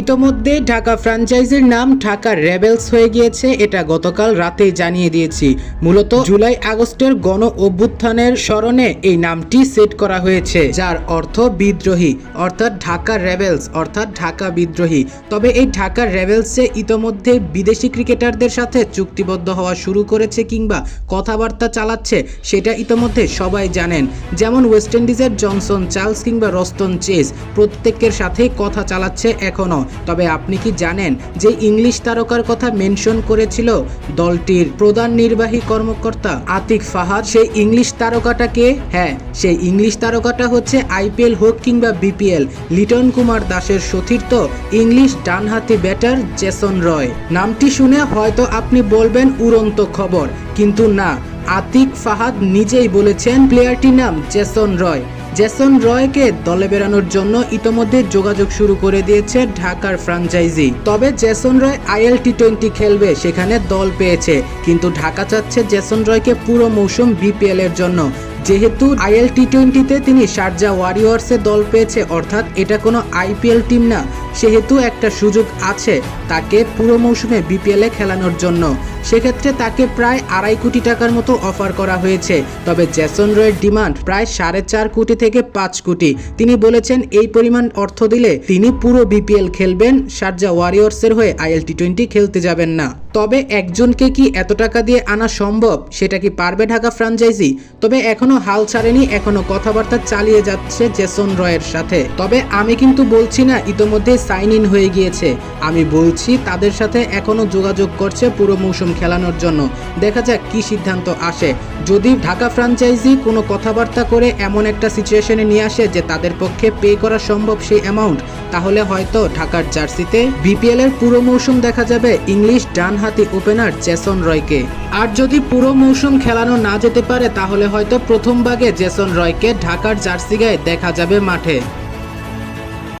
ইতোমধ্যে ঢাকা ফ্র্যাঞ্চাইজির নাম ঢাকা রেবেলস হয়ে গিয়েছে, এটা গতকাল রাতেই জানিয়ে দিয়েছি। মূলত জুলাই আগস্টের গণ অভ্যুত্থানের স্মরণে এই নামটি সেট করা হয়েছে, যার অর্থ বিদ্রোহী, অর্থাৎ ঢাকা রেবেলস, অর্থাৎ ঢাকা বিদ্রোহী। তবে এই ঢাকা রেবেলসে ইতোমধ্যে বিদেশি ক্রিকেটারদের সাথে চুক্তিবদ্ধ হওয়া শুরু করেছে কিংবা কথাবার্তা চালাচ্ছে, সেটা ইতোমধ্যে সবাই জানেন। যেমন ওয়েস্ট ইন্ডিজের জনসন চার্লস কিংবা রস্তন চেস প্রত্যেকের সাথেই কথা চালাচ্ছে এখনও। তবে আপনি কি জানেন যে ইংলিশ তারকার কথা মেনশন করেছিল দলটির প্রধান নির্বাহী কর্মকর্তা আতিক ফাহাদ? সেই ইংলিশ তারকাটাকে হ্যাঁ সেই ইংলিশ তারকাটা হচ্ছে আইপিএল হোক কিংবা বিপিএল, লিটন কুমার দাসের সতীর্থ ইংলিশ ডানহাতি ব্যাটার জেসন রয়। নামটি শুনে হয়তো আপনি বলবেন উড়ন্ত খবর, কিন্তু না, আতিক ফাহাদ নিজেই বলেছেন প্লেয়ারটির নাম জেসন রয়। জেসন রয়কে দলে বেরানোর জন্য ইতোমধ্যে যোগাযোগ শুরু করে দিয়েছে ঢাকার ফ্রাঞ্চাইজি। তবে Jason Roy IL T twenty খেলবে, সেখানে দল পেয়েছে। কিন্তু ঢাকা চাচ্ছে জেসন রয়কে পুরো মৌসুম বিপিএল এর জন্য। যেহেতু আইএল টি টোয়েন্টিতে তিনি শারজা ওয়ারিয়র্সে দল পেয়েছে, অর্থাৎ এটা কোনো আইপিএল টিম না। সেহেতু একটা সুযোগ আছে তাকে পুরো মৌসুমে বিপিএলে খেলানোর জন্য। সেক্ষেত্রে তাকে প্রায় আড়াই কোটি টাকার মতো অফার করা হয়েছে। তবে জেসন রয়ের ডিমান্ড প্রায় সাড়ে চার কোটি থেকে পাঁচ কোটি। তিনি বলেছেন, এই পরিমাণ অর্থ দিলে তিনি পুরো বিপিএল খেলবেন। শারজা ওয়ারিয়র্সের হয়ে আইএল টি টোয়েন্টি খেলতে যাবেন না। তবে একজনকে কি এত টাকা দিয়ে আনা সম্ভব? সেটা কি পারবে ঢাকা ফ্রাঞ্চাইজি? তবে এখনও হাল ছাড়েনি, এখনও কথাবার্তা চালিয়ে যাচ্ছে জেসন রয়ের সাথে। তবে আমি কিন্তু বলছি না ইতোমধ্যে সাইন ইন হয়ে গিয়েছে। আমি বলছি, তাদের সাথে এখনও যোগাযোগ করছে পুরো মৌসুম খেলানোর জন্য। দেখা যাক কি সিদ্ধান্ত আসে। যদি ঢাকা ফ্রাঞ্চাইজি কোনো কথাবার্তা করে এমন একটা সিচুয়েশনে নিয়ে আসে যে তাদের পক্ষে পে করা সম্ভব সেই অ্যামাউন্ট তাহলে হয়তো ঢাকার জার্সিতে বিপিএল এর পুরো মৌসুম দেখা যাবে ইংলিশ ডানহাতি ওপেনার জেসন রয়কে আর যদি পুরো মৌসুম খেলানো না যেতে পারে, তাহলে হয়তো প্রথম ভাগে জেসন রয়কে ঢাকার জার্সি গায়ে দেখা যাবে মাঠে।